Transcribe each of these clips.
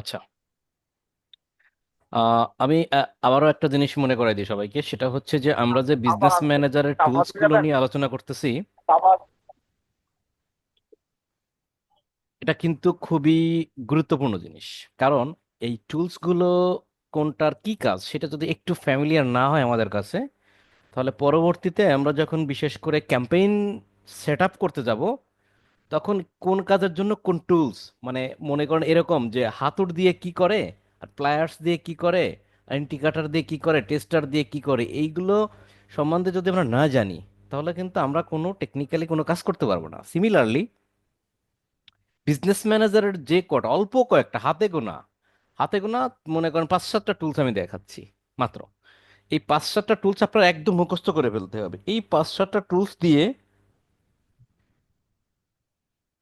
আচ্ছা। আহ, আমি আবারও একটা জিনিস মনে করাই দিই সবাইকে সেটা হচ্ছে যে আমরা যে বিজনেস ম্যানেজারের টুলসগুলো নিয়ে আলোচনা করতেছি এটা কিন্তু খুবই গুরুত্বপূর্ণ জিনিস। কারণ এই টুলসগুলো কোনটার কি কাজ সেটা যদি একটু ফ্যামিলিয়ার না হয় আমাদের কাছে তাহলে পরবর্তীতে আমরা যখন বিশেষ করে ক্যাম্পেইন সেট আপ করতে যাব তখন কোন কাজের জন্য কোন টুলস মানে মনে করেন এরকম যে হাতুড় দিয়ে কি করে, আর প্লায়ার্স দিয়ে কি করে ইন্ডিকেটর দিয়ে কি করে টেস্টার দিয়ে কি করে, এইগুলো সম্বন্ধে যদি আমরা না জানি, তাহলে কিন্তু আমরা কোনো টেকনিক্যালি কোনো কাজ করতে পারব না। সিমিলারলি বিজনেস ম্যানেজারের যে কটা অল্প কয়েকটা, হাতে গোনা হাতে গোনা মনে করেন পাঁচ সাতটা টুলস আমি দেখাচ্ছি, মাত্র। এই পাঁচ সাতটা টুলস আপনার একদম মুখস্থ করে ফেলতে হবে। এই পাঁচ সাতটা টুলস দিয়ে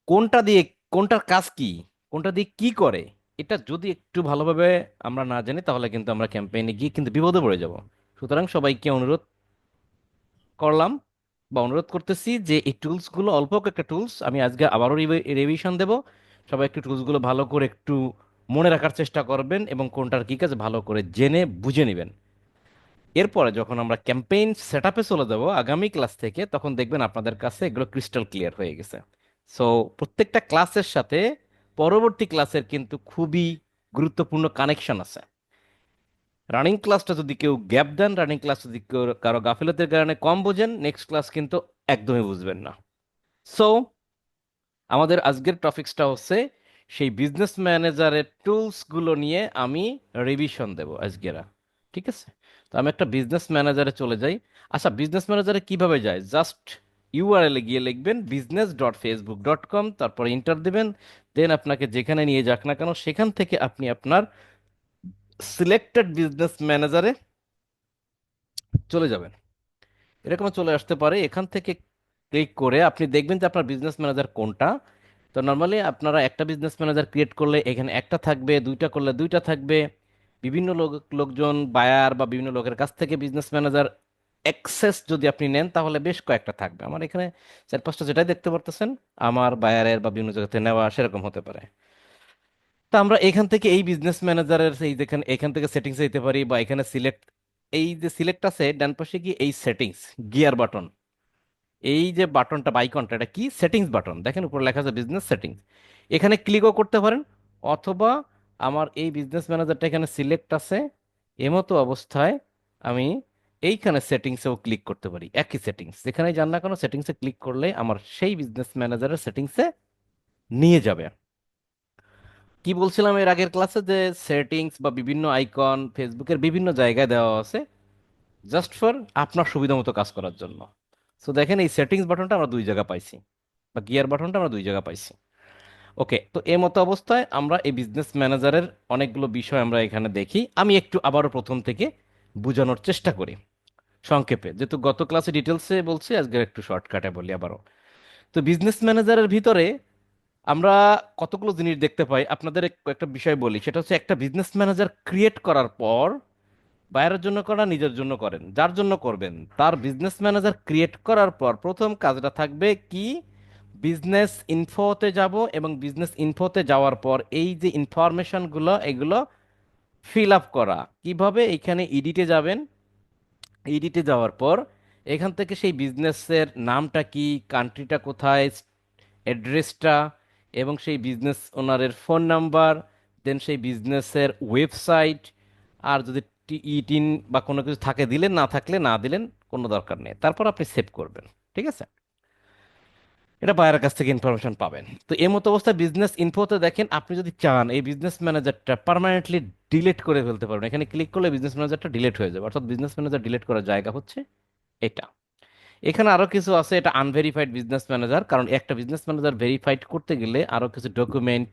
কোনটা দিয়ে, কোনটার কাজ কি? কোনটা দিয়ে কি করে? এটা যদি একটু ভালোভাবে আমরা না জানি, তাহলে কিন্তু আমরা ক্যাম্পেইনে গিয়ে কিন্তু বিপদে পড়ে যাব। সুতরাং সবাইকে অনুরোধ করলাম বা অনুরোধ করতেছি যে এই টুলসগুলো, অল্প একটা টুলস আমি আজকে আবারও রিভিশন দেব। সবাই একটু টুলসগুলো ভালো করে একটু মনে রাখার চেষ্টা করবেন এবং কোনটার কী কাজ ভালো করে জেনে, বুঝে নেবেন। এরপরে যখন আমরা ক্যাম্পেইন সেট আপে চলে যাব, আগামী ক্লাস থেকে, তখন দেখবেন আপনাদের কাছে এগুলো ক্রিস্টাল ক্লিয়ার হয়ে গেছে। সো প্রত্যেকটা ক্লাসের সাথে পরবর্তী ক্লাসের কিন্তু খুবই গুরুত্বপূর্ণ কানেকশন আছে। রানিং ক্লাসটা যদি কেউ গ্যাপ দেন রানিং ক্লাস যদি কেউ কারও গাফিলতের কারণে কম বোঝেন নেক্সট ক্লাস কিন্তু একদমই বুঝবেন না। সো আমাদের আজকের টপিকসটা হচ্ছে সেই বিজনেস ম্যানেজারের টুলসগুলো নিয়ে আমি রিভিশন দেব আজকেরা। ঠিক আছে? তো আমি একটা বিজনেস ম্যানেজারে চলে যাই। আচ্ছা বিজনেস ম্যানেজারে কীভাবে যায়? জাস্ট ইউআরএল গিয়ে লিখবেন business dot Facebook dot com তারপর ইন্টার দেবেন দেন আপনাকে যেখানে নিয়ে যাক না কেন, সেখান থেকে আপনি আপনার সিলেক্টেড বিজনেস ম্যানেজারে চলে যাবেন। এরকম চলে আসতে পারে, এখান থেকে ক্লিক করে আপনি দেখবেন যে আপনার বিজনেস ম্যানেজার কোনটা। তো নর্মালি আপনারা একটা বিজনেস ম্যানেজার ক্রিয়েট করলে এখানে একটা থাকবে, দুইটা করলে দুইটা থাকবে। বিভিন্ন লোক, লোকজন বায়ার বা বিভিন্ন লোকের কাছ থেকে বিজনেস ম্যানেজার অ্যাক্সেস যদি আপনি নেন, তাহলে বেশ কয়েকটা থাকবে। আমার এখানে চার পাঁচটা যেটাই দেখতে পারতেছেন, আমার বায়ারের বা বিভিন্ন জায়গাতে নেওয়া সেরকম হতে পারে। তা আমরা এখান থেকে এই বিজনেস ম্যানেজারের এই যেখানে এখান থেকে সেটিংস দিতে পারি বা এখানে সিলেক্ট এই যে সিলেক্ট আছে, ডান পাশে কি এই সেটিংস গিয়ার বাটন এই যে বাটনটা বাইকনটা এটা কি? সেটিংস বাটন দেখেন উপরে লেখা আছে বিজনেস সেটিংস এখানে ক্লিকও করতে পারেন, অথবা আমার এই বিজনেস ম্যানেজারটা এখানে সিলেক্ট আছে, এমতো অবস্থায় আমি এইখানে সেটিংসেও ক্লিক করতে পারি, একই সেটিংস। যেখানে যান না কোনো, সেটিংসে ক্লিক করলে আমার সেই বিজনেস ম্যানেজারের সেটিংসে নিয়ে যাবে। কি বলছিলাম এর আগের ক্লাসে যে সেটিংস বা বিভিন্ন আইকন ফেসবুকের বিভিন্ন জায়গায় দেওয়া আছে জাস্ট ফর আপনার সুবিধা মতো কাজ করার জন্য। সো দেখেন এই সেটিংস বাটনটা আমরা দুই জায়গা পাইছি বা গিয়ার বাটনটা আমরা দুই জায়গা পাইছি। ওকে তো এ মতো অবস্থায় আমরা এই বিজনেস ম্যানেজারের অনেকগুলো বিষয় আমরা এখানে দেখি। আমি একটু আবারও প্রথম থেকে বোঝানোর চেষ্টা করি। সংক্ষেপে, যেহেতু গত ক্লাসে ডিটেলসে বলছি, আজকে একটু শর্টকাটে বলি আবারও। তো বিজনেস ম্যানেজারের ভিতরে আমরা কতগুলো জিনিস দেখতে পাই, আপনাদের একটা বিষয় বলি। সেটা হচ্ছে একটা বিজনেস ম্যানেজার ক্রিয়েট করার পর বাইরের জন্য করা নিজের জন্য করেন। যার জন্য করবেন, তার বিজনেস ম্যানেজার ক্রিয়েট করার পর প্রথম কাজটা থাকবে কি? বিজনেস ইনফোতে যাব এবং বিজনেস ইনফোতে যাওয়ার পর এই যে ইনফরমেশনগুলো এগুলো ফিল আপ করা। কীভাবে? এখানে ইডিটে যাবেন। ইডিটে যাওয়ার পর, এখান থেকে সেই বিজনেসের নামটা কি কান্ট্রিটা কোথায় অ্যাড্রেসটা এবং সেই বিজনেস ওনারের ফোন নাম্বার দেন সেই বিজনেসের ওয়েবসাইট আর যদি ইটিন বা কোনো কিছু থাকে, দিলেন, না থাকলে, না দিলেন, কোনো দরকার নেই। তারপর আপনি সেভ করবেন, ঠিক আছে? এটা বায়ারের কাছ থেকে ইনফরমেশন পাবেন। তো এই মতো অবস্থায় বিজনেস ইনফোতে দেখেন, আপনি যদি চান, এই বিজনেস ম্যানেজারটা পার্মানেন্টলি ডিলিট করে ফেলতে পারবেন। এখানে ক্লিক করলে বিজনেস ম্যানেজারটা ডিলেট হয়ে যাবে। অর্থাৎ বিজনেস ম্যানেজার ডিলিট করার জায়গা হচ্ছে এটা। এখানে আরও কিছু আছে, এটা আনভেরিফাইড বিজনেস ম্যানেজার কারণ একটা বিজনেস ম্যানেজার ভেরিফাইড করতে গেলে আরও কিছু ডকুমেন্ট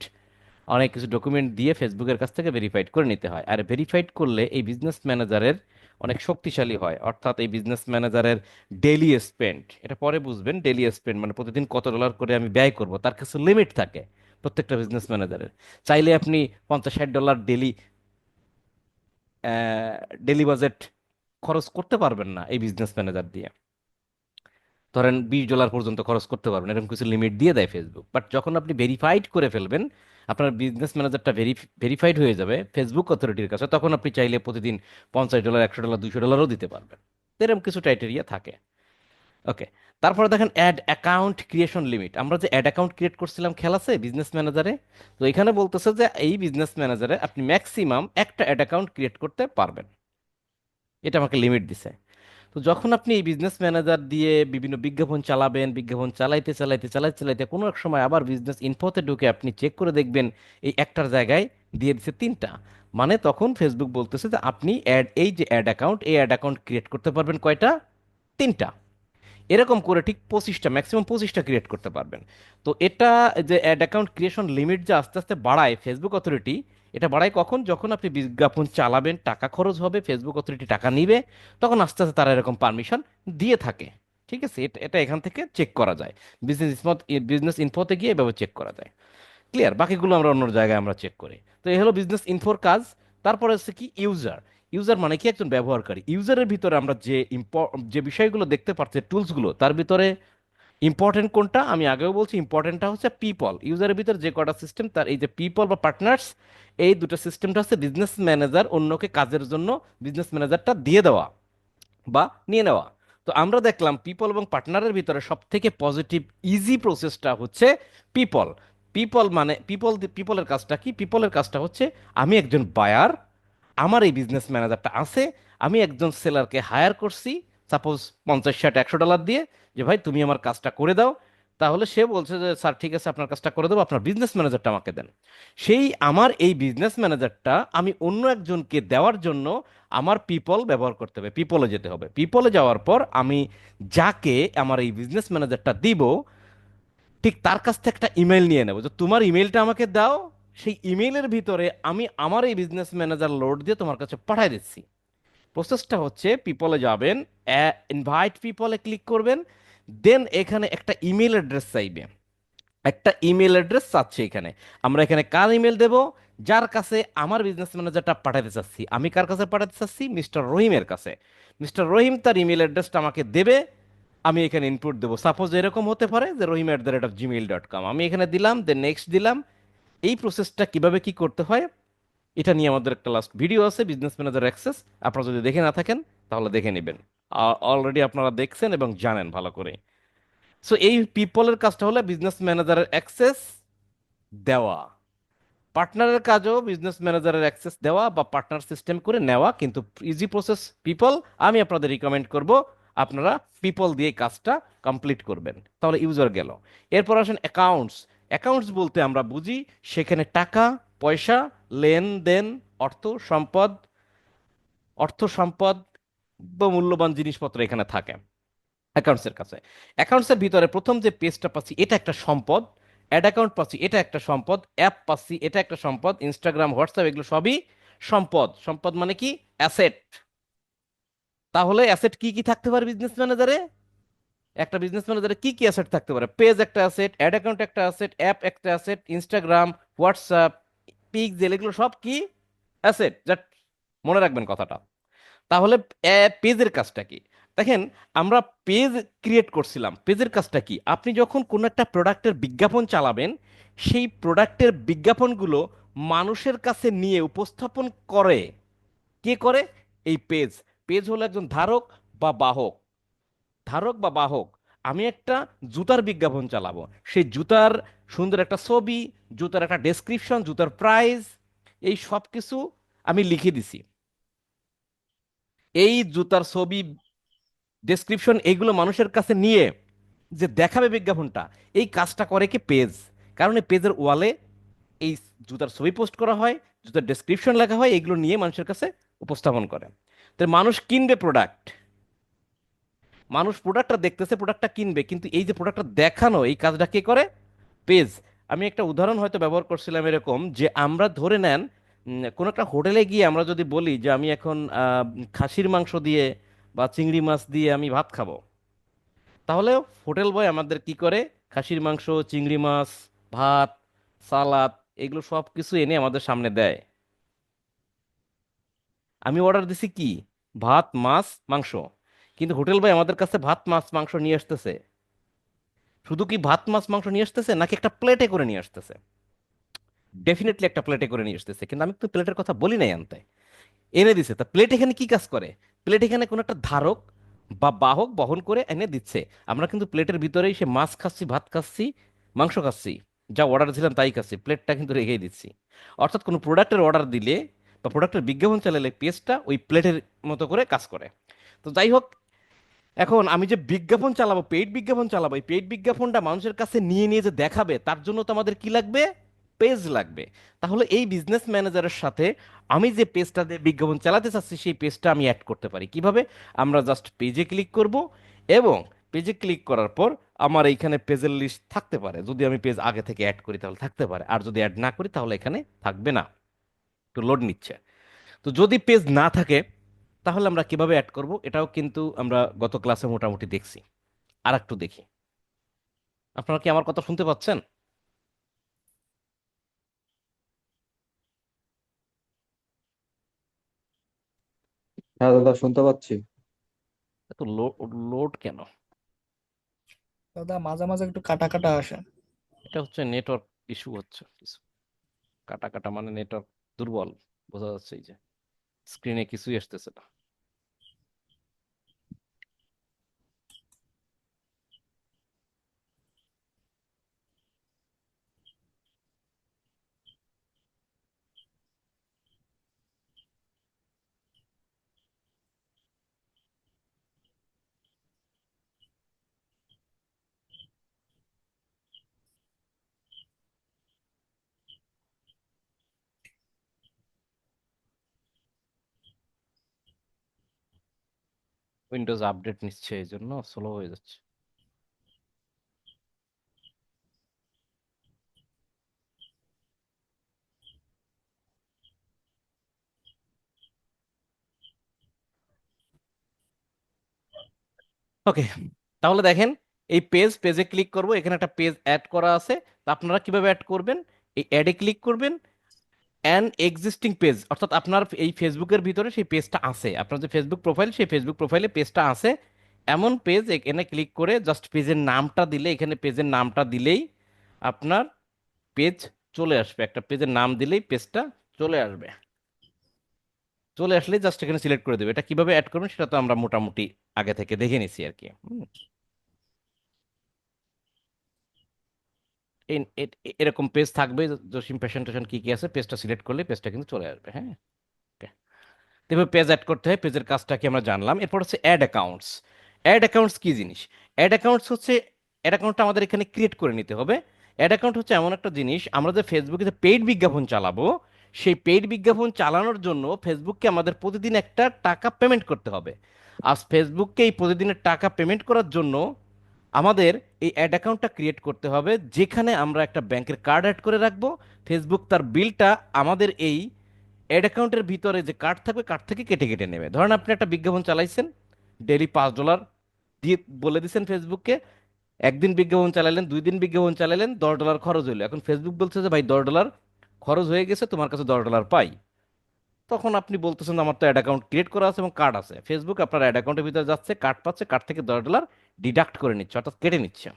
অনেক কিছু ডকুমেন্ট দিয়ে ফেসবুকের কাছ থেকে ভেরিফাইড করে নিতে হয়। আর ভেরিফাইড করলে এই বিজনেস ম্যানেজারের অনেক শক্তিশালী হয়। অর্থাৎ এই বিজনেস ম্যানেজারের ডেইলি স্পেন্ড এটা পরে বুঝবেন ডেইলি স্পেন্ড মানে প্রতিদিন কত ডলার করে আমি ব্যয় করব, তার কিছু লিমিট থাকে প্রত্যেকটা বিজনেস ম্যানেজারের চাইলে আপনি পঞ্চাশ ষাট ডলার ডেলি ডেলি বাজেট খরচ করতে পারবেন না এই বিজনেস ম্যানেজার দিয়ে। ধরেন বিশ ডলার পর্যন্ত খরচ করতে পারবেন, এরকম কিছু লিমিট দিয়ে দেয় ফেসবুক বাট যখন আপনি ভেরিফাইড করে ফেলবেন, আপনার বিজনেস ম্যানেজারটা ভেরি ভেরিফাইড হয়ে যাবে ফেসবুক অথরিটির কাছে, তখন আপনি চাইলে প্রতিদিন পঞ্চাশ ডলার একশো ডলার দুইশো ডলারও দিতে পারবেন। এরকম কিছু ক্রাইটেরিয়া থাকে। ওকে তারপরে দেখেন অ্যাড অ্যাকাউন্ট ক্রিয়েশন লিমিট আমরা যে অ্যাড অ্যাকাউন্ট ক্রিয়েট করছিলাম, খেয়াল আছে? বিজনেস ম্যানেজারে তো এখানে বলতেছে যে এই বিজনেস ম্যানেজারে আপনি ম্যাক্সিমাম একটা অ্যাড অ্যাকাউন্ট ক্রিয়েট করতে পারবেন। এটা আমাকে লিমিট দিছে। তো যখন আপনি এই বিজনেস ম্যানেজার দিয়ে বিভিন্ন বিজ্ঞাপন চালাবেন, বিজ্ঞাপন চালাইতে চালাইতে চালাইতে চালাইতে কোনো এক সময় আবার বিজনেস ইনফোতে ঢুকে আপনি চেক করে দেখবেন এই একটার জায়গায় দিয়ে দিচ্ছে তিনটা। মানে তখন ফেসবুক বলতেছে যে আপনি অ্যাড এই যে অ্যাড অ্যাকাউন্ট এই অ্যাড অ্যাকাউন্ট ক্রিয়েট করতে পারবেন কয়টা? তিনটা। এরকম করে ঠিক পঁচিশটা ম্যাক্সিমাম পঁচিশটা ক্রিয়েট করতে পারবেন। তো এটা যে অ্যাড অ্যাকাউন্ট ক্রিয়েশন লিমিট যে আস্তে আস্তে বাড়ায় ফেসবুক অথরিটি এটা বাড়ায় কখন? যখন আপনি বিজ্ঞাপন চালাবেন, টাকা খরচ হবে ফেসবুক অথরিটি টাকা নিবে, তখন আস্তে আস্তে তারা এরকম পারমিশন দিয়ে থাকে। ঠিক আছে? এটা এটা এখান থেকে চেক করা যায়। বিজনেস বিজনেস ইনফোতে গিয়ে এভাবে চেক করা যায়। ক্লিয়ার বাকিগুলো আমরা অন্য জায়গায় আমরা চেক করি। তো এই হলো বিজনেস ইনফোর কাজ। তারপরে হচ্ছে কি? ইউজার ইউজার মানে কি? একজন ব্যবহারকারী। ইউজারের ভিতরে আমরা যে যে বিষয়গুলো দেখতে পাচ্ছি টুলসগুলো তার ভিতরে ইম্পর্টেন্ট কোনটা? আমি আগেও বলছি ইম্পর্টেন্টটা হচ্ছে পিপল ইউজারের ভিতরে যে কটা সিস্টেম তার এই যে পিপল বা পার্টনার্স এই দুটো সিস্টেমটা হচ্ছে বিজনেস ম্যানেজার অন্যকে কাজের জন্য বিজনেস ম্যানেজারটা দিয়ে দেওয়া বা নিয়ে নেওয়া। তো আমরা দেখলাম পিপল এবং পার্টনারের ভিতরে সব থেকে পজিটিভ ইজি প্রসেসটা হচ্ছে পিপল পিপল মানে পিপল পিপলের কাজটা কি? পিপলের কাজটা হচ্ছে, আমি একজন বায়ার আমার এই বিজনেস ম্যানেজারটা আছে, আমি একজন সেলারকে হায়ার করছি সাপোজ পঞ্চাশ ষাট, একশো ডলার দিয়ে, যে ভাই তুমি আমার কাজটা করে দাও। তাহলে সে বলছে যে, স্যার, ঠিক আছে, আপনার কাজটা করে দেবো, আপনার বিজনেস ম্যানেজারটা আমাকে দেন। সেই আমার এই বিজনেস ম্যানেজারটা আমি অন্য একজনকে দেওয়ার জন্য আমার পিপল ব্যবহার করতে হবে পিপলে যেতে হবে। পিপলে যাওয়ার পর আমি যাকে আমার এই বিজনেস ম্যানেজারটা দিব, ঠিক তার কাছ থেকে একটা ইমেল নিয়ে নেব যে, তোমার ইমেলটা আমাকে দাও সেই ইমেলের ভিতরে আমি আমার এই বিজনেস ম্যানেজার লোড দিয়ে তোমার কাছে পাঠিয়ে দিচ্ছি। প্রসেসটা হচ্ছে পিপলে যাবেন ইনভাইট পিপলে ক্লিক করবেন দেন এখানে একটা ইমেল অ্যাড্রেস চাইবে। একটা ইমেল অ্যাড্রেস চাচ্ছে এখানে। আমরা এখানে কার ইমেল দেব? যার কাছে আমার বিজনেস ম্যানেজারটা পাঠাতে চাচ্ছি। আমি কার কাছে পাঠাতে চাচ্ছি? মিস্টার রহিমের কাছে। মিস্টার রহিম তার ইমেল অ্যাড্রেসটা আমাকে দেবে। আমি এখানে ইনপুট দেবো। সাপোজ এরকম হতে পারে যে Rahim at the rate of Gmail dot com আমি এখানে দিলাম দেন নেক্সট দিলাম। এই প্রসেসটা কীভাবে কি করতে হয়, এটা নিয়ে আমাদের একটা লাস্ট ভিডিও আছে বিজনেস ম্যানেজার অ্যাক্সেস আপনারা যদি দেখে না থাকেন, তাহলে দেখে নেবেন। অলরেডি আপনারা দেখছেন এবং জানেন ভালো করে। সো এই পিপলের কাজটা হলো বিজনেস ম্যানেজারের অ্যাক্সেস দেওয়া। পার্টনারের কাজও বিজনেস ম্যানেজারের অ্যাক্সেস দেওয়া বা পার্টনার সিস্টেম করে নেওয়া, কিন্তু ইজি প্রসেস পিপল আমি আপনাদের রিকমেন্ড করব, আপনারা পিপল দিয়ে কাজটা কমপ্লিট করবেন। তাহলে ইউজার গেল। এরপর আসেন অ্যাকাউন্টস অ্যাকাউন্টস বলতে আমরা বুঝি, সেখানে টাকা, পয়সা, লেনদেন, অর্থ সম্পদ অর্থ সম্পদ বা মূল্যবান জিনিসপত্র এখানে থাকে অ্যাকাউন্টসের কাছে। অ্যাকাউন্টসের ভিতরে প্রথম যে পেজটা পাচ্ছি, এটা একটা সম্পদ। অ্যাড অ্যাকাউন্ট পাচ্ছি, এটা একটা সম্পদ। অ্যাপ পাচ্ছি, এটা একটা সম্পদ। ইনস্টাগ্রাম, হোয়াটসঅ্যাপ, এগুলো সবই সম্পদ। সম্পদ মানে কি? অ্যাসেট। তাহলে অ্যাসেট কি কি থাকতে পারে বিজনেস ম্যানেজারে? একটা বিজনেস ম্যানেজারে কি কি অ্যাসেট থাকতে পারে? পেজ একটা অ্যাসেট অ্যাড অ্যাকাউন্ট একটা অ্যাসেট অ্যাপ একটা অ্যাসেট ইনস্টাগ্রাম হোয়াটসঅ্যাপ পিকজেল এগুলো সব কি অ্যাসেট জাস্ট মনে রাখবেন কথাটা। তাহলে পেজের কাজটা কি? দেখেন, আমরা পেজ ক্রিয়েট করছিলাম। পেজের কাজটা কি? আপনি যখন কোনো একটা প্রোডাক্টের বিজ্ঞাপন চালাবেন, সেই প্রোডাক্টের বিজ্ঞাপনগুলো মানুষের কাছে নিয়ে উপস্থাপন করে। কে করে? এই পেজ পেজ হলো একজন ধারক বা বাহক। ধারক বা বাহক, আমি একটা জুতার বিজ্ঞাপন চালাবো। সেই জুতার সুন্দর একটা ছবি, জুতার একটা ডেসক্রিপশন জুতার প্রাইস এই সব কিছু আমি লিখে দিছি। এই জুতার ছবি ডেসক্রিপশন এইগুলো মানুষের কাছে নিয়ে যে দেখাবে বিজ্ঞাপনটা, এই কাজটা করে কি পেজ কারণ এই পেজের ওয়ালে এই জুতার ছবি পোস্ট করা হয়, জুতার ডেসক্রিপশন লেখা হয় এগুলো নিয়ে মানুষের কাছে উপস্থাপন করে। তো মানুষ কিনবে প্রোডাক্ট মানুষ প্রোডাক্টটা দেখতেছে প্রোডাক্টটা কিনবে, কিন্তু এই যে প্রোডাক্টটা দেখানো, এই কাজটা কে করে? পেজ। আমি একটা উদাহরণ হয়তো ব্যবহার করছিলাম এরকম যে আমরা ধরে নেন কোনো একটা হোটেলে গিয়ে আমরা যদি বলি যে আমি এখন খাসির মাংস দিয়ে বা চিংড়ি মাছ দিয়ে আমি ভাত খাব, তাহলে হোটেল বয় আমাদের কি করে? খাসির মাংস, চিংড়ি মাছ, ভাত, সালাদ, এগুলো সব কিছু এনে আমাদের সামনে দেয়। আমি অর্ডার দিছি কি? ভাত, মাছ, মাংস। কিন্তু হোটেল ভাই আমাদের কাছে ভাত, মাছ, মাংস নিয়ে আসতেছে। শুধু কি ভাত, মাছ, মাংস নিয়ে আসতেছে, নাকি একটা প্লেটে করে নিয়ে আসতেছে? ডেফিনেটলি একটা প্লেটে করে নিয়ে আসতেছে, কিন্তু আমি তো প্লেটের কথা বলি নাই আনতে। এনে দিছে, তা প্লেট এখানে কি কাজ করে? প্লেট এখানে কোনো একটা ধারক বা বাহক বহন করে এনে দিচ্ছে। আমরা কিন্তু প্লেটের ভিতরেই সে মাছ খাচ্ছি, ভাত খাচ্ছি, মাংস খাচ্ছি। যা অর্ডার দিলাম তাই খাচ্ছি, প্লেটটা কিন্তু রেখেই দিচ্ছি। অর্থাৎ কোনো প্রোডাক্টের অর্ডার দিলে বা প্রোডাক্টের বিজ্ঞাপন চালালে পেজটা ওই প্লেটের মতো করে কাজ করে। তো যাই হোক এখন আমি যে বিজ্ঞাপন চালাবো, পেইড বিজ্ঞাপন চালাবো, এই পেইড বিজ্ঞাপনটা মানুষের কাছে নিয়ে নিয়ে যে দেখাবে, তার জন্য তো আমাদের কি লাগবে? পেজ লাগবে। তাহলে এই বিজনেস ম্যানেজারের সাথে আমি যে পেজটা দিয়ে বিজ্ঞাপন চালাতে চাচ্ছি, সেই পেজটা আমি অ্যাড করতে পারি। কীভাবে? আমরা জাস্ট পেজে ক্লিক করব এবং পেজে ক্লিক করার পর আমার এইখানে পেজের লিস্ট থাকতে পারে। যদি আমি পেজ আগে থেকে অ্যাড করি, তাহলে থাকতে পারে। আর যদি অ্যাড না করি, তাহলে এখানে থাকবে না। একটু লোড নিচ্ছে। তো যদি পেজ না থাকে তাহলে আমরা কীভাবে অ্যাড করব? এটাও কিন্তু আমরা গত ক্লাসে মোটামুটি দেখছি। আর একটু দেখি। আপনারা কি আমার কথা শুনতে পাচ্ছেন? হ্যাঁ দাদা শুনতে পাচ্ছি। এত লোড কেন? দাদা মাঝে মাঝে একটু কাটা কাটা আসে। এটা হচ্ছে নেটওয়ার্ক ইস্যু হচ্ছে। কিছু কাটা কাটা মানে নেটওয়ার্ক দুর্বল। বোঝা যাচ্ছে এই যে। স্ক্রিনে কিছুই আসতেছে না। উইন্ডোজ আপডেট নিচ্ছে, এই জন্য স্লো হয়ে যাচ্ছে। ওকে তাহলে দেখেন, এই পেজ পেজে ক্লিক করব, এখানে একটা পেজ অ্যাড করা আছে। আপনারা কীভাবে অ্যাড করবেন? এই অ্যাডে ক্লিক করবেন অ্যান এক্সিস্টিং পেজ অর্থাৎ আপনার এই ফেসবুকের ভিতরে সেই পেজটা আছে। আপনার যে ফেসবুক প্রোফাইল সেই ফেসবুক প্রোফাইলে পেজটা আছে। এমন পেজ এখানে ক্লিক করে জাস্ট পেজের নামটা দিলে, এখানে পেজের নামটা দিলেই আপনার পেজ চলে আসবে। একটা পেজের নাম দিলেই পেজটা চলে আসবে। চলে আসলে জাস্ট এখানে সিলেক্ট করে দেবে। এটা কীভাবে অ্যাড করবেন সেটা তো আমরা মোটামুটি আগে থেকে দেখে নিছি আর কি হুম। এই- এ- এ- এরকম পেজ থাকবে জসিম প্রেজেন্টেশন কি কি আছে পেজটা সিলেক্ট করলে পেজটা কিন্তু চলে আসবে হ্যাঁ? এবার পেজ অ্যাড করতে হয় পেজের কাজটা কি আমরা জানলাম, এরপর হচ্ছে অ্যাড অ্যাকাউন্টস অ্যাড অ্যাকাউন্টস কি জিনিস? অ্যাড অ্যাকাউন্টস হচ্ছে অ্যাড অ্যাকাউন্টটা আমাদের এখানে ক্রিয়েট করে নিতে হবে। অ্যাড অ্যাকাউন্ট হচ্ছে এমন একটা জিনিস, আমরা যে ফেসবুকে যে পেইড বিজ্ঞাপন চালাবো, সেই পেইড বিজ্ঞাপন চালানোর জন্য ফেসবুককে আমাদের প্রতিদিন একটা টাকা পেমেন্ট করতে হবে। আর ফেসবুককে এই প্রতিদিনের টাকা পেমেন্ট করার জন্য আমাদের এই অ্যাড অ্যাকাউন্টটা ক্রিয়েট করতে হবে, যেখানে আমরা একটা ব্যাংকের কার্ড অ্যাড করে রাখব। ফেসবুক তার বিলটা আমাদের এই অ্যাড অ্যাকাউন্টের ভিতরে যে কার্ড থাকবে কার্ড থেকে কেটে কেটে নেবে। ধরেন আপনি একটা বিজ্ঞাপন চালাইছেন ডেলি পাঁচ ডলার দিয়ে বলে দিচ্ছেন ফেসবুককে একদিন বিজ্ঞাপন চালালেন, দুই দিন বিজ্ঞাপন চালালেন, দশ ডলার খরচ হইল। এখন ফেসবুক বলছে যে, ভাই, দশ ডলার খরচ হয়ে গেছে, তোমার কাছে দশ ডলার পাই। তখন আপনি বলতেছেন, আমার তো অ্যাড অ্যাকাউন্ট ক্রিয়েট করা আছে এবং কার্ড আছে। ফেসবুক আপনার অ্যাড অ্যাকাউন্টের ভিতরে যাচ্ছে কার্ড পাচ্ছে কার্ড থেকে দশ ডলার ডিডাক্ট করে নিচ্ছে, অর্থাৎ কেটে নিচ্ছে।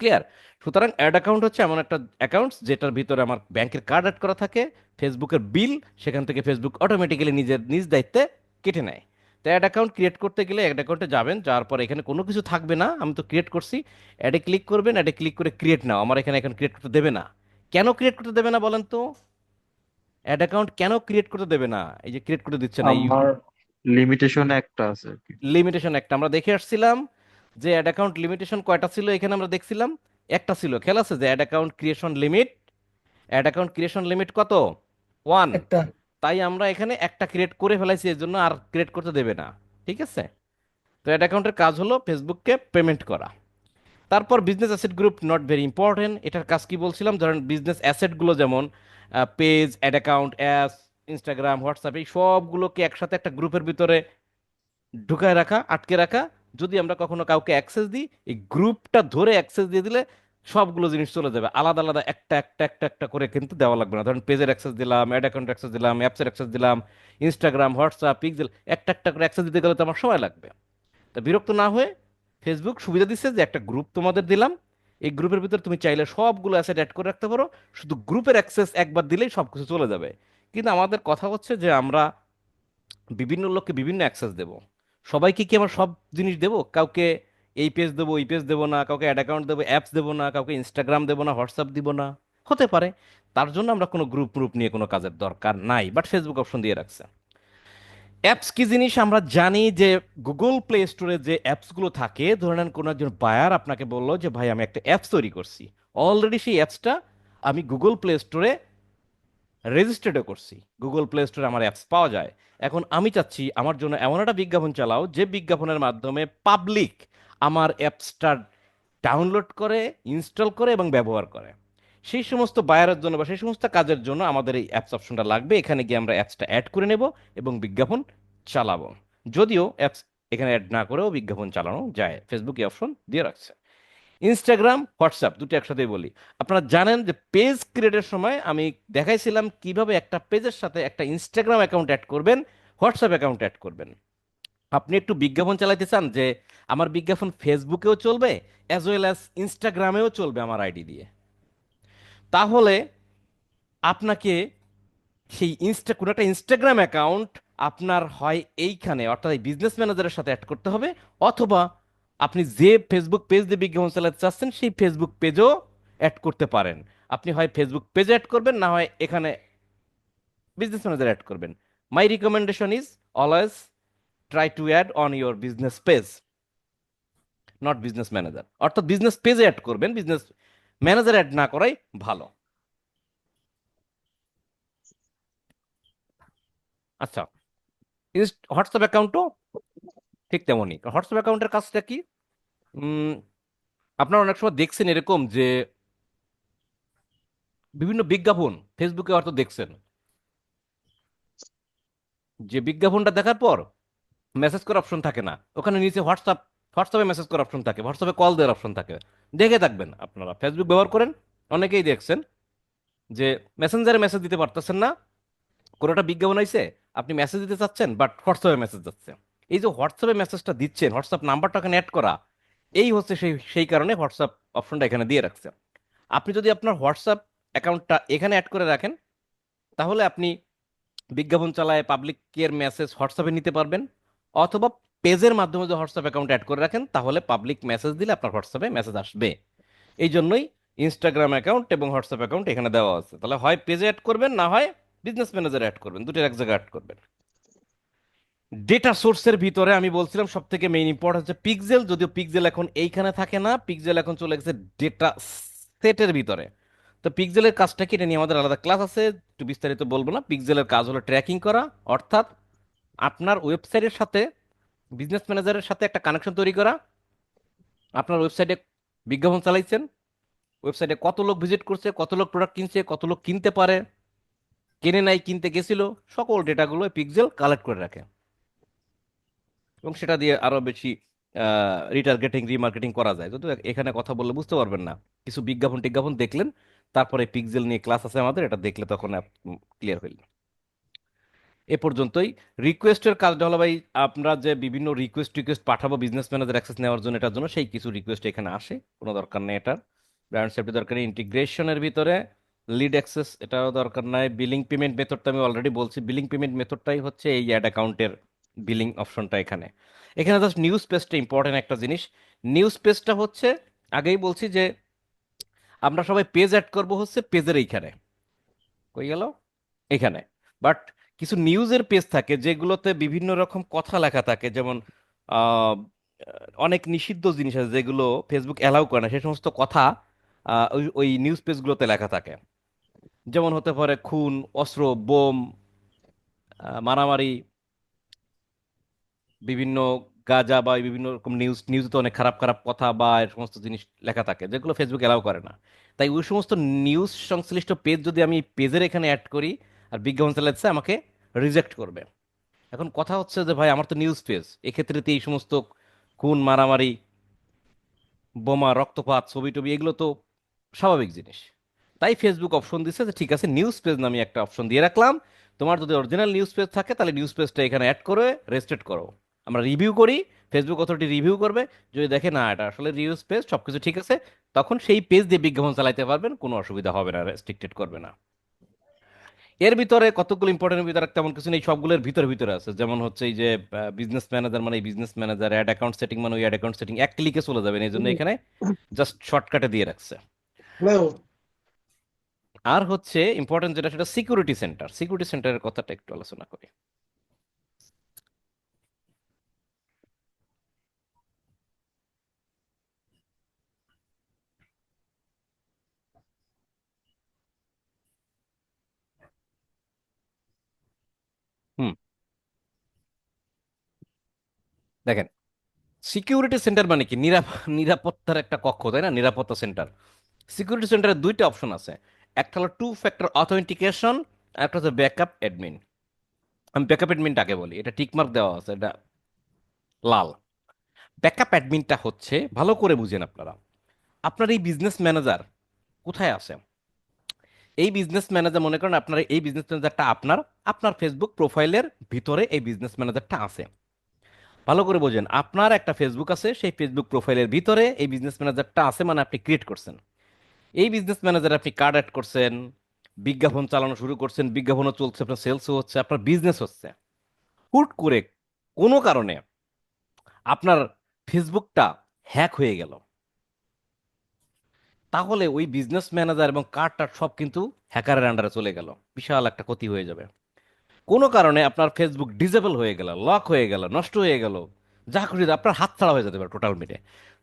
ক্লিয়ার সুতরাং অ্যাড অ্যাকাউন্ট হচ্ছে এমন একটা অ্যাকাউন্ট যেটার ভিতরে আমার ব্যাংকের কার্ড অ্যাড করা থাকে, ফেসবুকের বিল সেখান থেকে ফেসবুক অটোমেটিক্যালি নিজের, নিজ দায়িত্বে কেটে নেয়। তো অ্যাড অ্যাকাউন্ট ক্রিয়েট করতে গেলে অ্যাড অ্যাকাউন্টে যাবেন, যাওয়ার পর এখানে কোনো কিছু থাকবে না, আমি তো ক্রিয়েট করছি। অ্যাডে ক্লিক করবেন অ্যাডে ক্লিক করে ক্রিয়েট নাও, আমার এখানে এখন ক্রিয়েট করতে দেবে না। কেন ক্রিয়েট করতে দেবে না বলেন তো? অ্যাড অ্যাকাউন্ট কেন ক্রিয়েট করতে দেবে না? এই যে ক্রিয়েট করে দিচ্ছে না লিমিটেশন একটা আছে লিমিটেশন একটা। আমরা দেখে আসছিলাম যে অ্যাড অ্যাকাউন্ট লিমিটেশন কয়টা ছিল এখানে আমরা দেখছিলাম একটা ছিল। খেয়াল আছে যে ad account creation limit ad account creation limit কত? ওয়ান একটা। তাই আমরা এখানে একটা ক্রিয়েট করে ফেলাইছি এর জন্য আর ক্রিয়েট করতে দেবে না। ঠিক আছে? তো অ্যাড অ্যাকাউন্টের কাজ হলো ফেসবুককে পেমেন্ট করা। তারপর business asset group not very important এটার কাজ কি বলছিলাম? ধরেন বিজনেস অ্যাসেটগুলো যেমন পেজ অ্যাড অ্যাকাউন্ট অ্যাস ইনস্টাগ্রাম হোয়াটসঅ্যাপ এই সবগুলোকে একসাথে একটা গ্রুপের ভিতরে ঢুকায় রাখা, আটকে রাখা। যদি আমরা কখনো কাউকে অ্যাক্সেস দিই, এই গ্রুপটা ধরে অ্যাক্সেস দিয়ে দিলে সবগুলো জিনিস চলে যাবে। আলাদা আলাদা একটা একটা একটা একটা করে কিন্তু দেওয়া লাগবে না। ধরেন পেজের অ্যাক্সেস দিলাম অ্যাড অ্যাকাউন্ট অ্যাক্সেস দিলাম অ্যাপসের অ্যাক্সেস দিলাম ইনস্টাগ্রাম হোয়াটসঅ্যাপ পিক্সেল একটা একটা করে অ্যাক্সেস দিতে গেলে তো আমার সময় লাগবে। তা বিরক্ত না হয়ে ফেসবুক সুবিধা দিচ্ছে যে একটা গ্রুপ তোমাদের দিলাম। এই গ্রুপের ভিতরে তুমি চাইলে সবগুলো অ্যাসেট অ্যাড করে রাখতে পারো। শুধু গ্রুপের অ্যাক্সেস একবার দিলেই সব কিছু চলে যাবে। কিন্তু আমাদের কথা হচ্ছে যে আমরা বিভিন্ন লোককে বিভিন্ন অ্যাক্সেস দেব। সবাইকে কি আমরা সব জিনিস দেব? কাউকে এই পেজ দেবো এই পেজ দেবো না, কাউকে অ্যাড অ্যাকাউন্ট দেবো অ্যাপস দেবো না, কাউকে ইনস্টাগ্রাম দেবো না হোয়াটসঅ্যাপ দিব না। হতে পারে। তার জন্য আমরা কোনো গ্রুপ গ্রুপ নিয়ে কোনো কাজের দরকার নাই বাট ফেসবুক অপশন দিয়ে রাখছে। অ্যাপস কি জিনিস? আমরা জানি যে গুগল প্লে স্টোরে যে অ্যাপসগুলো থাকে, ধরে নেন কোনো একজন বায়ার আপনাকে বলল যে, ভাই, আমি একটা অ্যাপস তৈরি করছি। অলরেডি সেই অ্যাপসটা আমি গুগল প্লে স্টোরে রেজিস্টার্ডও করছি। গুগল প্লে স্টোরে আমার অ্যাপস পাওয়া যায়। এখন আমি চাচ্ছি আমার জন্য এমন একটা বিজ্ঞাপন চালাও, যে বিজ্ঞাপনের মাধ্যমে পাবলিক আমার অ্যাপসটা ডাউনলোড করে ইনস্টল করে এবং ব্যবহার করে। সেই সমস্ত বায়ারের জন্য বা সেই সমস্ত কাজের জন্য আমাদের এই অ্যাপস অপশনটা লাগবে। এখানে গিয়ে আমরা অ্যাপসটা অ্যাড করে নেব এবং বিজ্ঞাপন চালাবো। যদিও অ্যাপস এখানে অ্যাড না করেও বিজ্ঞাপন চালানো যায়। ফেসবুক অপশন দিয়ে রাখছে। ইনস্টাগ্রাম হোয়াটসঅ্যাপ দুটো একসাথেই বলি। আপনারা জানেন যে পেজ ক্রিয়েটের সময় আমি দেখাইছিলাম কীভাবে একটা পেজের সাথে একটা ইনস্টাগ্রাম অ্যাকাউন্ট অ্যাড করবেন হোয়াটসঅ্যাপ অ্যাকাউন্ট অ্যাড করবেন। আপনি একটু বিজ্ঞাপন চালাইতে চান যে আমার বিজ্ঞাপন ফেসবুকেও চলবে অ্যাজ ওয়েল অ্যাজ ইনস্টাগ্রামেও চলবে আমার আইডি দিয়ে। তাহলে আপনাকে সেই ইনস্টা কোনো একটা ইনস্টাগ্রাম অ্যাকাউন্ট আপনার হয় এইখানে, অর্থাৎ এই বিজনেস ম্যানেজারের সাথে অ্যাড করতে হবে, অথবা আপনি যে ফেসবুক পেজ দিয়ে বিজ্ঞাপন চালাতে চাচ্ছেন, সেই ফেসবুক পেজও অ্যাড করতে পারেন। আপনি হয় ফেসবুক পেজ অ্যাড করবেন, না হয় এখানে বিজনেস ম্যানেজার অ্যাড করবেন। My recommendation is always try to add on your business page not business manager অর্থাৎ বিজনেস পেজে অ্যাড করবেন বিজনেস ম্যানেজার অ্যাড না করাই ভালো। আচ্ছা হোয়াটসঅ্যাপ অ্যাকাউন্টও ঠিক তেমনই। হোয়াটসঅ্যাপ অ্যাকাউন্টের কাজটা কি? আপনারা অনেক সময় দেখছেন এরকম যে বিভিন্ন বিজ্ঞাপন ফেসবুকে হয়তো দেখছেন। যে বিজ্ঞাপনটা দেখার পর মেসেজ করার অপশন থাকে না। ওখানে নিচে হোয়াটসঅ্যাপ, হোয়াটসঅ্যাপে মেসেজ করার অপশন থাকে, হোয়াটসঅ্যাপে কল দেওয়ার অপশন থাকে। দেখে থাকবেন আপনারা। ফেসবুক ব্যবহার করেন, অনেকেই দেখছেন যে মেসেঞ্জারে মেসেজ দিতে পারতেছেন না। কোনোটা বিজ্ঞাপন আইছে, আপনি মেসেজ দিতে চাচ্ছেন বাট হোয়াটসঅ্যাপে মেসেজ যাচ্ছে। এই যে হোয়াটসঅ্যাপে মেসেজটা দিচ্ছেন হোয়াটসঅ্যাপ নাম্বারটা এখানে অ্যাড করা, এই হচ্ছে সেই সেই কারণে হোয়াটসঅ্যাপ অপশনটা এখানে দিয়ে রাখছে আপনি যদি আপনার হোয়াটসঅ্যাপ অ্যাকাউন্টটা এখানে অ্যাড করে রাখেন, তাহলে আপনি বিজ্ঞাপন চালায় পাবলিক কেয়ার মেসেজ হোয়াটসঅ্যাপে নিতে পারবেন, অথবা পেজের মাধ্যমে যদি হোয়াটসঅ্যাপ অ্যাকাউন্ট অ্যাড করে রাখেন, তাহলে পাবলিক মেসেজ দিলে আপনার হোয়াটসঅ্যাপে মেসেজ আসবে। এই জন্যই ইনস্টাগ্রাম অ্যাকাউন্ট এবং হোয়াটসঅ্যাপ অ্যাকাউন্ট এখানে দেওয়া আছে। তাহলে হয় পেজে অ্যাড করবেন, না হয় বিজনেস ম্যানেজার অ্যাড করবেন, দুটোর এক জায়গায় অ্যাড করবেন। ডেটা সোর্সের ভিতরে আমি বলছিলাম সব থেকে মেইন ইম্পর্টেন্ট হচ্ছে পিক্সেল যদিও পিক্সেল এখন এইখানে থাকে না পিক্সেল এখন চলে গেছে ডেটা সেটের ভিতরে। তো পিক্সেলের কাজটা কি? এটা নিয়ে আমাদের আলাদা ক্লাস আছে, একটু বিস্তারিত বলব না। পিক্সেলের কাজ হলো ট্র্যাকিং করা, অর্থাৎ আপনার ওয়েবসাইটের সাথে বিজনেস ম্যানেজারের সাথে একটা কানেকশন তৈরি করা। আপনার ওয়েবসাইটে বিজ্ঞাপন চালাইছেন ওয়েবসাইটে কত লোক ভিজিট করছে, কত লোক প্রোডাক্ট কিনছে, কত লোক কিনতে পারে, কেনে নাই, কিনতে গেছিল, সকল ডেটাগুলো পিক্সেল কালেক্ট করে রাখে। এবং সেটা দিয়ে আরও বেশি রিটার্গেটিং রিমার্কেটিং করা যায়। যদিও এখানে কথা বললে বুঝতে পারবেন না। কিছু বিজ্ঞাপন, টিজ্ঞাপন দেখলেন, তারপরে পিকজেল নিয়ে ক্লাস আছে আমাদের, এটা দেখলে তখন ক্লিয়ার হইল। এ পর্যন্তই। রিকোয়েস্টের কাজটা হলো ভাই আপনারা যে বিভিন্ন রিকোয়েস্ট রিকোয়েস্ট পাঠাবো বিজনেস ম্যানেজার অ্যাক্সেস নেওয়ার জন্য, এটার জন্য, সেই কিছু রিকোয়েস্ট এখানে আসে, কোনো দরকার নেই এটার। ব্র্যান্ড সেফটি দরকার নেই ইন্টিগ্রেশনের ভিতরে লিড অ্যাক্সেস এটাও দরকার নাই বিলিং পেমেন্ট মেথডটা আমি অলরেডি বলছি বিলিং পেমেন্ট মেথডটাই হচ্ছে এই অ্যাড অ্যাকাউন্টের বিলিং অপশনটা এখানে। এখানে জাস্ট নিউজ পেজটা ইম্পর্টেন্ট একটা জিনিস। নিউজ পেজটা হচ্ছে, আগেই বলছি যে আমরা সবাই পেজ অ্যাড করব হচ্ছে পেজের এইখানে। কই গেল? এখানে। বাট কিছু নিউজের পেজ থাকে যেগুলোতে বিভিন্ন রকম কথা লেখা থাকে। যেমন অনেক নিষিদ্ধ জিনিস আছে যেগুলো ফেসবুক অ্যালাউ করে না। সেই সমস্ত কথা ওই নিউজ পেজগুলোতে লেখা থাকে। যেমন হতে পারে খুন, অস্ত্র, বোম মারামারি বিভিন্ন গাজা বা বিভিন্ন রকম নিউজ নিউজে তো অনেক খারাপ খারাপ কথা বা এর সমস্ত জিনিস লেখা থাকে, যেগুলো ফেসবুক অ্যালাউ করে না। তাই ওই সমস্ত নিউজ সংশ্লিষ্ট পেজ যদি আমি পেজের এখানে অ্যাড করি, আর বিজ্ঞাপন চালাচ্ছে আমাকে রিজেক্ট করবে। এখন কথা হচ্ছে যে ভাই, আমার তো নিউজ পেজ এক্ষেত্রে তো এই সমস্ত খুন, মারামারি, বোমা, রক্তপাত, ছবি টবি, এগুলো তো স্বাভাবিক জিনিস। তাই ফেসবুক অপশন দিচ্ছে যে ঠিক আছে নিউজ পেজ নামে একটা অপশন দিয়ে রাখলাম। তোমার যদি অরিজিনাল নিউজ পেজ থাকে, তাহলে নিউজ পেজটা এখানে অ্যাড করে রেজিস্ট্রেট করো। আমরা রিভিউ করি ফেসবুক অথরিটি রিভিউ করবে যদি দেখে না এটা আসলে রিউজ পেজ সবকিছু ঠিক আছে তখন সেই পেজ দিয়ে বিজ্ঞাপন চালাতে পারবেন কোনো অসুবিধা হবে না রেস্ট্রিক্টেড করবে না। এর ভিতরে কতগুলো ইম্পর্টেন্ট ভিতরে তেমন কিছু নেই সবগুলোর ভিতরে ভিতরে আছে। যেমন হচ্ছে এই যে বিজনেস ম্যানেজার মানে business manager ad account setting মানে ওই অ্যাড অ্যাকাউন্ট সেটিং এক ক্লিকে চলে যাবেন এই জন্য এখানে জাস্ট শর্টকাটে দিয়ে রাখছে। আর হচ্ছে ইম্পর্টেন্ট যেটা সেটা সিকিউরিটি সেন্টার সিকিউরিটি সেন্টারের কথাটা একটু আলোচনা করি। দেখেন সিকিউরিটি সেন্টার মানে কি? নিরাপ- নিরাপত্তার একটা কক্ষ, তাই না? নিরাপত্তা সেন্টার সিকিউরিটি সেন্টারে দুইটা অপশন আছে। একটা হলো টু ফ্যাক্টর অথেন্টিকেশন আর একটা হচ্ছে ব্যাকআপ অ্যাডমিন আমি ব্যাকআপ অ্যাডমিনটাকে বলি। এটা টিকমার্ক দেওয়া আছে, এটা লাল। ব্যাকআপ অ্যাডমিনটা হচ্ছে, ভালো করে বুঝেন আপনারা, আপনার এই বিজনেস ম্যানেজার কোথায় আছে? এই বিজনেস ম্যানেজার মনে করেন আপনার এই বিজনেস ম্যানেজারটা আপনার আপনার ফেসবুক প্রোফাইলের ভিতরে এই বিজনেস ম্যানেজারটা আছে। ভালো করে বোঝেন, আপনার একটা ফেসবুক আছে, সেই ফেসবুক প্রোফাইলের ভিতরে এই বিজনেস ম্যানেজারটা আছে মানে আপনি ক্রিয়েট করছেন। এই বিজনেস ম্যানেজার আপনি কার্ড অ্যাড করছেন, বিজ্ঞাপন চালানো শুরু করছেন, বিজ্ঞাপনও চলছে, আপনার সেলসও হচ্ছে, আপনার বিজনেস হচ্ছে। হুট করে কোনো কারণে আপনার ফেসবুকটা হ্যাক হয়ে গেল। তাহলে ওই বিজনেস ম্যানেজার এবং কার্ডটার সব কিন্তু হ্যাকারের আন্ডারে চলে গেল। বিশাল একটা ক্ষতি হয়ে যাবে। কোনো কারণে আপনার ফেসবুক ডিজেবল হয়ে গেল লক হয়ে গেল, নষ্ট হয়ে গেল, যা খুশি আপনার হাত ছাড়া হয়ে যেতে পারে টোটাল মিটে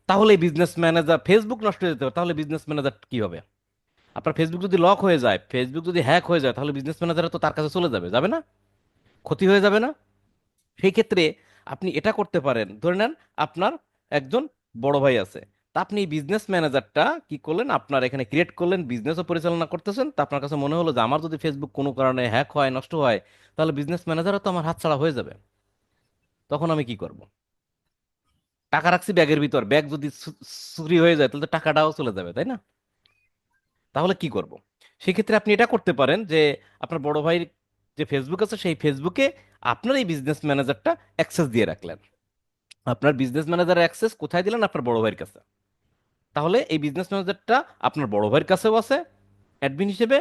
তাহলে বিজনেস ম্যানেজার ফেসবুক নষ্ট হয়ে যেতে পারে, তাহলে বিজনেস ম্যানেজার কি হবে? আপনার ফেসবুক যদি লক হয়ে যায় ফেসবুক যদি হ্যাক হয়ে যায়, তাহলে বিজনেস ম্যানেজার তো তার কাছে চলে যাবে যাবে না? ক্ষতি হয়ে যাবে না? সেই ক্ষেত্রে আপনি এটা করতে পারেন। ধরে নেন, আপনার একজন বড় ভাই আছে তা আপনি বিজনেস ম্যানেজারটা কি করলেন? আপনার এখানে ক্রিয়েট করলেন বিজনেসও পরিচালনা করতেছেন। তা আপনার কাছে মনে হলো যে, আমার যদি ফেসবুক কোনো কারণে হ্যাক হয়, নষ্ট হয়, তাহলে বিজনেস ম্যানেজারও তো আমার হাতছাড়া হয়ে যাবে। তখন আমি কি করব? টাকা রাখছি ব্যাগের ভিতর। ব্যাগ যদি চুরি হয়ে যায়, তাহলে তো টাকাটাও চলে যাবে, তাই না? তাহলে কি করব? সেক্ষেত্রে আপনি এটা করতে পারেন যে, আপনার বড় ভাইয়ের যে ফেসবুক আছে, সেই ফেসবুকে আপনার এই বিজনেস ম্যানেজারটা অ্যাক্সেস দিয়ে রাখলেন। আপনার বিজনেস ম্যানেজারের অ্যাক্সেস কোথায় দিলেন? আপনার বড় ভাইয়ের কাছে। তাহলে এই বিজনেস ম্যানেজারটা আপনার বড় ভাইয়ের কাছেও আছে অ্যাডমিন হিসেবে,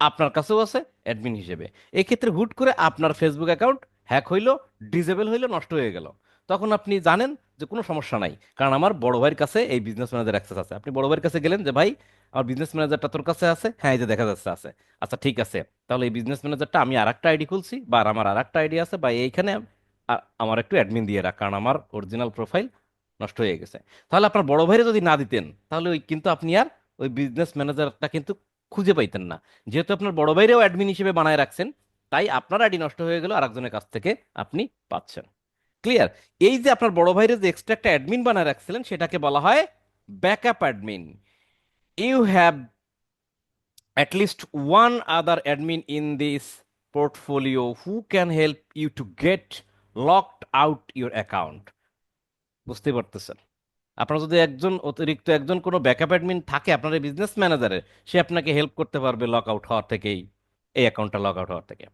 আপনার কাছেও আছে অ্যাডমিন হিসেবে। এই ক্ষেত্রে হুট করে আপনার ফেসবুক অ্যাকাউন্ট হ্যাক হইল ডিজেবল হইল, নষ্ট হয়ে গেল। তখন আপনি জানেন যে কোনো সমস্যা নাই। কারণ আমার বড় ভাইয়ের কাছে এই বিজনেস ম্যানেজার অ্যাক্সেস আছে। আপনি বড় ভাইয়ের কাছে গেলেন যে, ভাই, আমার বিজনেস ম্যানেজারটা তোর কাছে আছে? হ্যাঁ এই যে দেখা যাচ্ছে আছে। আচ্ছা ঠিক আছে। তাহলে এই বিজনেস ম্যানেজারটা আমি আর একটা আইডি খুলছি বা আমার আর একটা আইডি আছে বা এইখানে আমার একটু অ্যাডমিন দিয়ে রাখ। কারণ আমার অরিজিনাল প্রোফাইল নষ্ট হয়ে গেছে। তাহলে আপনার বড় ভাইরে যদি না দিতেন, তাহলে ওই কিন্তু আপনি আর ওই বিজনেস ম্যানেজারটা কিন্তু খুঁজে পাইতেন না। যেহেতু আপনার বড় ভাইরেও অ্যাডমিন হিসেবে বানায় রাখছেন, তাই আপনার আইডি নষ্ট হয়ে গেল আরেকজনের কাছ থেকে আপনি পাচ্ছেন। ক্লিয়ার এই যে আপনার বড় ভাইরে যে এক্সট্রা একটা অ্যাডমিন বানায় রাখছিলেন, সেটাকে বলা হয় backup admin you have least one other admin in this portfolio who can help you to get locked out your account বুঝতে পারতেছেন। আপনার যদি একজন অতিরিক্ত একজন কোনো ব্যাকআপ অ্যাডমিন থাকে আপনার বিজনেস ম্যানেজারের সে আপনাকে হেল্প করতে পারবে লক আউট হওয়ার থেকেই, এই অ্যাকাউন্টটা লক আউট হওয়ার থেকে।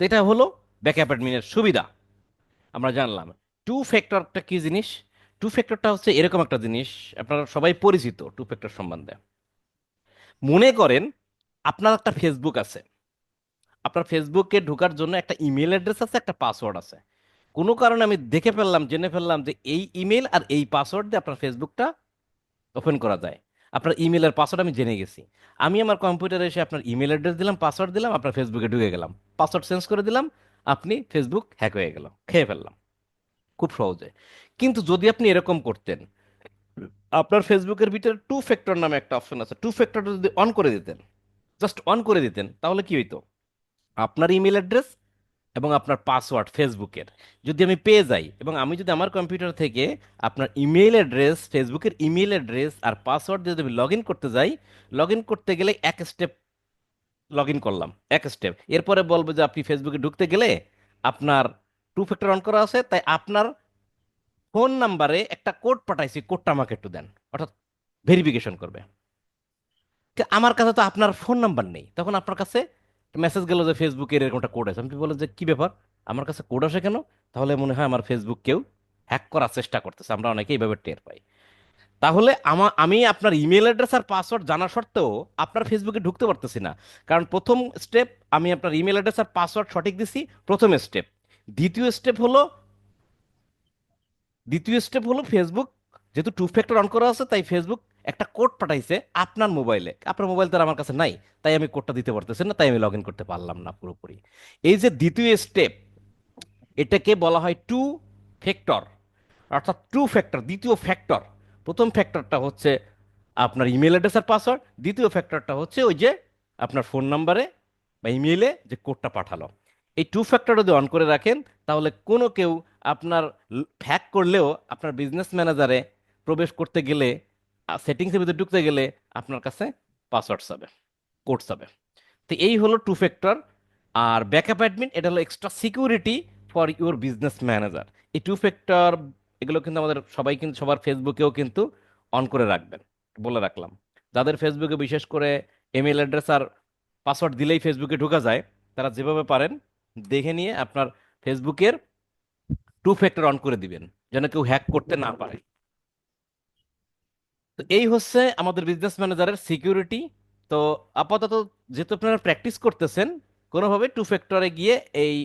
তো এটা হলো ব্যাকআপ অ্যাডমিনের সুবিধা। আমরা জানলাম টু ফ্যাক্টরটা কি জিনিস? টু ফ্যাক্টরটা হচ্ছে এরকম একটা জিনিস, আপনারা সবাই পরিচিত টু ফ্যাক্টর সম্বন্ধে। মনে করেন আপনার একটা ফেসবুক আছে। আপনার ফেসবুকে ঢোকার জন্য একটা ইমেল অ্যাড্রেস আছে, একটা পাসওয়ার্ড আছে। কোনো কারণে আমি দেখে ফেললাম, জেনে ফেললাম যে এই ইমেল আর এই পাসওয়ার্ড দিয়ে আপনার ফেসবুকটা ওপেন করা যায়। আপনার ইমেলের পাসওয়ার্ড আমি জেনে গেছি। আমি আমার কম্পিউটারে এসে আপনার ইমেল অ্যাড্রেস দিলাম পাসওয়ার্ড দিলাম, আপনার ফেসবুকে ঢুকে গেলাম। পাসওয়ার্ড চেঞ্জ করে দিলাম, আপনি ফেসবুক হ্যাক হয়ে গেল খেয়ে ফেললাম। খুব সহজে। কিন্তু যদি আপনি এরকম করতেন, আপনার ফেসবুকের ভিতরে টু ফ্যাক্টর নামে একটা অপশন আছে। টু ফ্যাক্টরটা যদি অন করে দিতেন জাস্ট অন করে দিতেন, তাহলে কি হইতো? আপনার ইমেল অ্যাড্রেস এবং আপনার পাসওয়ার্ড ফেসবুকের যদি আমি পেয়ে যাই, এবং আমি যদি আমার কম্পিউটার থেকে আপনার ইমেল অ্যাড্রেস ফেসবুকের ইমেল অ্যাড্রেস আর পাসওয়ার্ড দিয়ে যদি আমি লগ ইন করতে যাই লগ ইন করতে গেলে এক স্টেপ লগ ইন করলাম, এক স্টেপ এরপরে বলব যে আপনি ফেসবুকে ঢুকতে গেলে আপনার টু ফ্যাক্টর অন করা আছে, তাই আপনার ফোন নাম্বারে একটা কোড পাঠাইছি কোডটা আমাকে একটু দেন, অর্থাৎ ভেরিফিকেশন করবে। আমার কাছে তো আপনার ফোন নাম্বার নেই, তখন আপনার কাছে মেসেজ গেল যে ফেসবুকে এরকম একটা কোড আছে। আপনি বলেন যে, কি ব্যাপার? আমার কাছে কোড আসে কেন? তাহলে মনে হয় আমার ফেসবুক কেউ হ্যাক করার চেষ্টা করতেছে। আমরা অনেকে এইভাবে টের পাই। তাহলে আমা, আমি আপনার ইমেল অ্যাড্রেস আর পাসওয়ার্ড জানা সত্ত্বেও আপনার ফেসবুকে ঢুকতে পারতেছি না। কারণ প্রথম স্টেপ আমি আপনার ইমেল অ্যাড্রেস আর পাসওয়ার্ড সঠিক দিছি প্রথম স্টেপ দ্বিতীয় স্টেপ হলো, দ্বিতীয় স্টেপ হলো ফেসবুক যেহেতু টু ফ্যাক্টর অন করা আছে, তাই ফেসবুক একটা কোড পাঠাইছে আপনার মোবাইলে। আপনার মোবাইল তো আমার কাছে নাই, তাই আমি কোডটা দিতে পারতেছি না, তাই আমি লগ ইন করতে পারলাম না পুরোপুরি। এই যে দ্বিতীয় স্টেপ এটাকে বলা হয় টু ফ্যাক্টর অর্থাৎ টু ফ্যাক্টর দ্বিতীয় ফ্যাক্টর প্রথম ফ্যাক্টরটা হচ্ছে আপনার ইমেল অ্যাড্রেস আর পাসওয়ার্ড দ্বিতীয় ফ্যাক্টরটা হচ্ছে ওই যে আপনার ফোন নাম্বারে বা ইমেলে যে কোডটা পাঠালো। এই টু ফ্যাক্টর যদি অন করে রাখেন, তাহলে কোনো কেউ আপনার হ্যাক করলেও আপনার বিজনেস ম্যানেজারে প্রবেশ করতে গেলে সেটিংসের ভিতরে ঢুকতে গেলে আপনার কাছে পাসওয়ার্ড যাবে কোড যাবে তো এই হলো টু ফ্যাক্টর আর ব্যাকআপ অ্যাডমিন এটা হলো extra security for your business manager এই টু ফ্যাক্টর এগুলো কিন্তু আমাদের সবাই কিন্তু, সবার ফেসবুকেও কিন্তু অন করে রাখবেন, বলে রাখলাম। যাদের ফেসবুকে বিশেষ করে ইমেল অ্যাড্রেস আর পাসওয়ার্ড দিলেই ফেসবুকে ঢোকা যায়, তারা যেভাবে পারেন দেখে নিয়ে আপনার ফেসবুকের টু ফ্যাক্টর অন করে দিবেন, যেন কেউ হ্যাক করতে না পারে। তো এই হচ্ছে আমাদের বিজনেস ম্যানেজারের সিকিউরিটি তো আপাতত যেহেতু আপনারা প্র্যাকটিস করতেছেন, কোনোভাবে টু ফ্যাক্টরে গিয়ে এই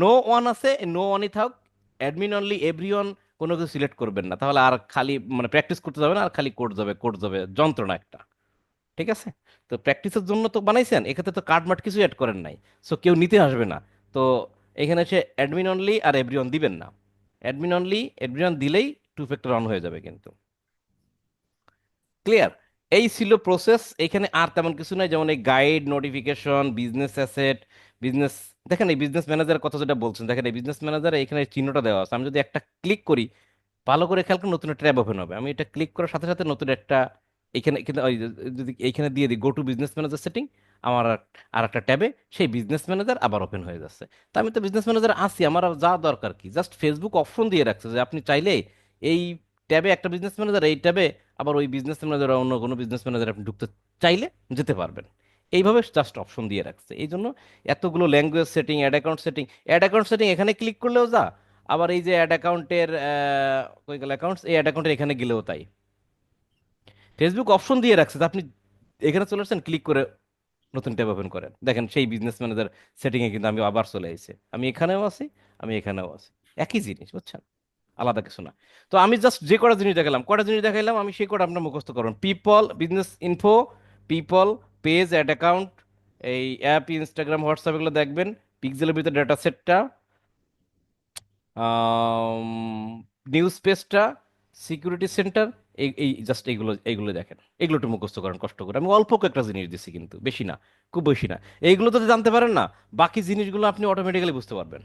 নো ওয়ান আছে নো ওয়ানই থাক অ্যাডমিন অনলি এভরি ওয়ান কোনো কিছু সিলেক্ট করবেন না। তাহলে আর খালি মানে প্র্যাকটিস করতে যাবে না, আর খালি কোড যাবে কোড যাবে, যন্ত্রণা একটা। ঠিক আছে? তো প্র্যাকটিসের জন্য তো বানাইছেন, এক্ষেত্রে তো কার্ড মার্ট কিছু অ্যাড করেন নাই। সো কেউ নিতে আসবে না। তো এখানে সে অ্যাডমিন অনলি আর এভরি দিবেন না। অ্যাডমিন অনলি এভরি দিলেই টু ফ্যাক্টর অন হয়ে যাবে কিন্তু। ক্লিয়ার এই ছিল প্রসেস এখানে আর তেমন কিছু নাই, যেমন এই guide notification business asset business দেখেন এই বিজনেস ম্যানেজার কথা যেটা বলছেন, দেখেন এই বিজনেস ম্যানেজার এখানে চিহ্নটা দেওয়া আছে, আমি যদি একটা ক্লিক করি, ভালো করে খেয়াল করে নতুন ট্যাব ওপেন হবে, আমি এটা ক্লিক করার সাথে সাথে নতুন একটা এখানে যদি এইখানে দিয়ে দিই go to business manager setting আমার আর- একটা ট্যাবে, সেই বিজনেস ম্যানেজার আবার ওপেন হয়ে যাচ্ছে। তা আমি তো বিজনেস ম্যানেজার আছি, আমার যা দরকার কি? জাস্ট ফেসবুক অপশন দিয়ে রাখছে যে আপনি চাইলে এই ট্যাবে একটা বিজনেস ম্যানেজার এই ট্যাবে আবার ওই বিজনেস ম্যানেজার অন্য কোনো বিজনেস ম্যানেজার আপনি ঢুকতে চাইলে যেতে পারবেন। এইভাবে জাস্ট অপশন দিয়ে রাখছে। এই জন্য এতগুলো language setting ad account setting ad account setting এখানে ক্লিক করলেও যা, আবার এই যে অ্যাড অ্যাকাউন্টের কই গেল অ্যাকাউন্টস এই অ্যাড অ্যাকাউন্টের এখানে গেলেও তাই। ফেসবুক অপশন দিয়ে রাখছে আপনি এখানে চলে আসছেন ক্লিক করে নতুন ট্যাব ওপেন করেন। দেখেন সেই বিজনেস ম্যানেজার সেটিংয়ে কিন্তু আমি আবার চলে এসেছি আমি এখানেও আছি, আমি এখানেও আছি। একই জিনিস, বুঝছেন? আলাদা কিছু না। তো আমি জাস্ট যে কটা জিনিস দেখালাম, কটা জিনিস দেখাইলাম, আমি সেই কটা আপনার মুখস্থ করবেন people business info people page ad account এই অ্যাপ ইনস্টাগ্রাম হোয়াটসঅ্যাপ এগুলো দেখবেন। পিক্সেলের ভিতরে ডেটা সেটটা নিউজ পেজটা সিকিউরিটি সেন্টার এই এই জাস্ট এইগুলো এইগুলো দেখেন। এগুলো একটু মুখস্থ করেন, কষ্ট করে। আমি অল্প কয়েকটা জিনিস দিচ্ছি কিন্তু, বেশি না, খুব বেশি না। এইগুলো তো জানতে পারেন না, বাকি জিনিসগুলো আপনি অটোমেটিক্যালি বুঝতে পারবেন।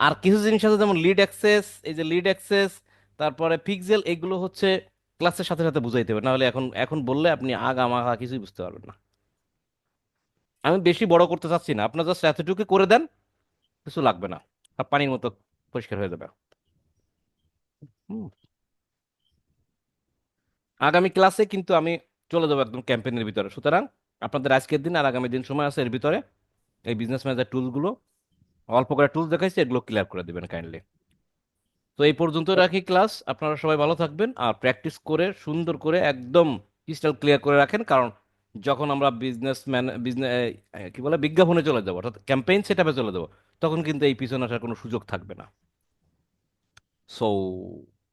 আর কিছু জিনিস আছে, যেমন লিড অ্যাক্সেস এই যে লিড অ্যাক্সেস তারপরে পিক্সেল এগুলো হচ্ছে ক্লাসের সাথে সাথে বুঝাইতে হবে। নাহলে এখন এখন বললে আপনি আগা মাগা কিছুই বুঝতে পারবেন না। আমি বেশি বড় করতে চাচ্ছি না। আপনার জাস্ট এতটুকু করে দেন, কিছু লাগবে না। সব পানির মতো পরিষ্কার হয়ে যাবে। আগামী ক্লাসে কিন্তু আমি চলে যাব একদম ক্যাম্পেইনের ভিতরে। সুতরাং আপনাদের আজকের দিন আর আগামী দিন সময় আছে এর ভিতরে। এই বিজনেস ম্যানেজার টুলগুলো অল্প করে টুলস দেখাইছি এগুলো ক্লিয়ার করে দিবেন কাইন্ডলি তো এই পর্যন্ত রাখি ক্লাস আপনারা সবাই ভালো থাকবেন আর প্র্যাকটিস করে সুন্দর করে একদম ক্রিস্টাল ক্লিয়ার করে রাখেন কারণ যখন আমরা বিজনেস ম্যান বিজনেস কি বলে বিজ্ঞাপনে চলে যাব অর্থাৎ ক্যাম্পেইন সেটআপে চলে যাব তখন কিন্তু এই পিছনে আসার কোনো সুযোগ থাকবে না। So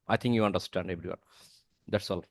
I think you understand everyone that's all